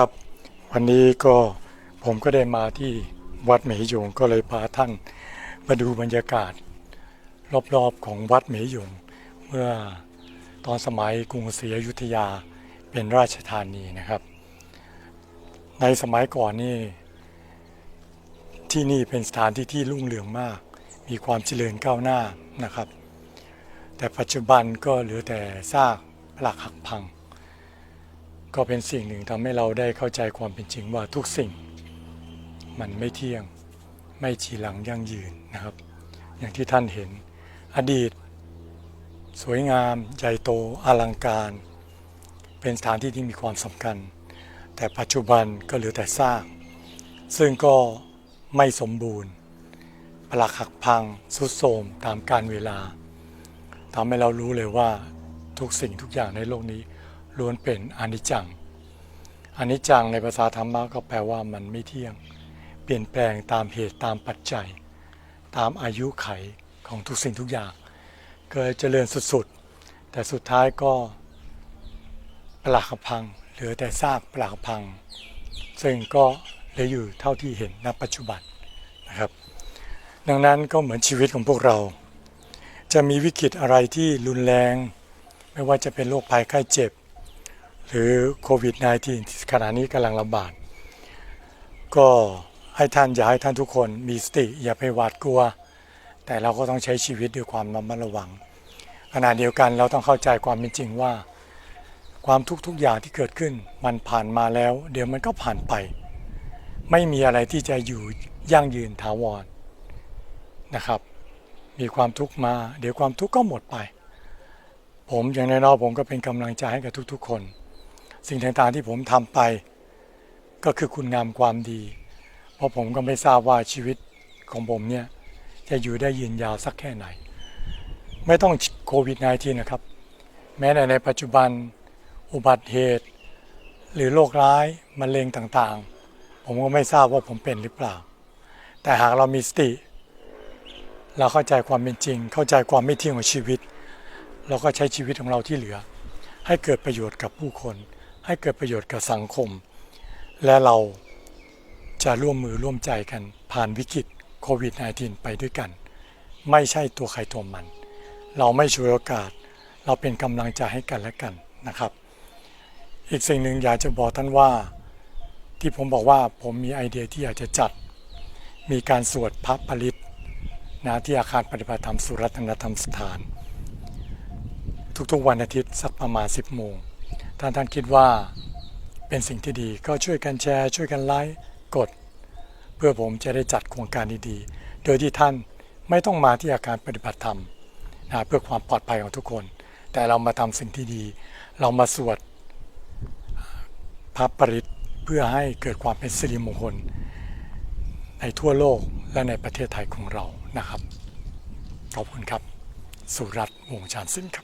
ครับ วันนี้ก็ผมก็ได้มาที่วัดเหมยหยงก็เลยพาท่านมาดูบรรยากาศ รอบๆของวัดเหมยหยงเมื่อตอนสมัยกรุงศรีอยุธยาเป็นราชธานีนะครับ ในสมัยก่อนนี่ที่นี่เป็นสถานที่ที่รุ่งเรืองมาก มีความเจริญก้าวหน้านะครับ แต่ปัจจุบันก็เหลือแต่ซากปลักหักพัง ก็เป็นสิ่งหนึ่งทำให้เราได้เข้าใจความเป็นจริงว่าทุกสิ่ง มันไม่เที่ยงไม่จีหลังยั่งยืนนะครับ อย่างที่ท่านเห็น อดีต สวยงามใหญ่โตอลังการ เป็นสถานที่ที่มีความสำคัญ แต่ปัจจุบันก็เหลือแต่ซากซึ่งก็ไม่สมบูรณ์ปลักหักพังสุดโทรมตามกาลเวลาทำให้เรารู้เลยว่าทุกสิ่งทุกอย่างในโลกนี้ ล้วนเป็นอนิจจังอนิจจังในภาษาธรรมะก็แปลว่ามันไม่เที่ยง เปลี่ยนแปลงตามเหตุตามปัจจัย ตามอายุไขของทุกสิ่งทุกอย่างเกิดเจริญสุดๆ แต่สุดท้ายก็ปลักพังเหลือแต่ซากปลักพัง ซึ่งก็เหลืออยู่เท่าที่เห็นณปัจจุบันนะครับ ดังนั้นก็เหมือนชีวิตของพวกเรา จะมีวิกฤตอะไรที่รุนแรง ไม่ว่าจะเป็นโรคภัยไข้เจ็บ หรือโควิด -19 ที่ขณะนี้กำลังระบาด ก็ให้ท่านอย่าให้ท่านทุกคนมีสติอย่าไปหวาดกลัว แต่เราก็ต้องใช้ชีวิตด้วยความระมัดระวังขณะเดียวกันเราต้องเข้าใจความเป็นจริงว่า ความทุกทุกอย่างที่เกิดขึ้น มันผ่านมาแล้ว เดี๋ยวมันก็ผ่านไป ไม่มีอะไรที่จะอยู่ยั่งยืนถาวรนะครับ มีความทุกข์มา เดี๋ยวความทุกข์ก็หมดไป ผมอย่างน้อยๆผมก็เป็นกำลังใจให้กับทุกๆคน สิ่งต่างๆที่ผมทำไป ก็คือคุณงามความดี เพราะผมก็ไม่ทราบว่าชีวิตของผมเนี่ยจะอยู่ได้ยืนยาวสักแค่ไหน ไม่ต้องโควิด -19 นะครับ แม้ในปัจจุบันอุบัติเหตุ หรือโรคร้ายมะเร็งต่างๆ ผมก็ไม่ทราบว่าผมเป็นหรือเปล่า แต่หากเรามีสติ เราเข้าใจความเป็นจริง เข้าใจความไม่เที่ยงของชีวิต เราก็ใช้ชีวิตของเราที่เหลือ ให้เกิดประโยชน์กับผู้คน ให้เกิดประโยชน์กับสังคม และเราจะร่วมมือร่วมใจกัน ผ่านวิกฤตโควิด -19 ไปด้วยกัน ไม่ใช่ตัวใครตัวมัน เราไม่ช่วยโอกาส เราเป็นกำลังใจให้กันและกันนะครับ อีกสิ่งหนึ่งอยากจะบอกท่านว่า ที่ผมบอกว่าผมมีไอเดียที่อยากจะจัด มีการสวดพระปริตนะที่อาคารปฏิบัติธรรมสุรัตนธรรมสถาน ทุกๆวันอาทิตย์สักประมาณ 10โมง ท่านท่านคิดว่าเป็นสิ่งที่ดีก็ช่วยกันแชร์ ช่วยกันไลค์กด เพื่อผมจะได้จัดโครงการดีๆ โดยที่ท่านไม่ต้องมาที่อาคารปฏิบัติธรรมนะเพื่อความปลอดภัยของทุกคน แต่เรามาทำสิ่งที่ดี เรามาสวดพระปริตเพื่อให้เกิดความเป็นสิริมงคล ในทั่วโลกและในประเทศไทยของเรานะครับ ขอบคุณครับ สุรัตน์วงชานสินครับ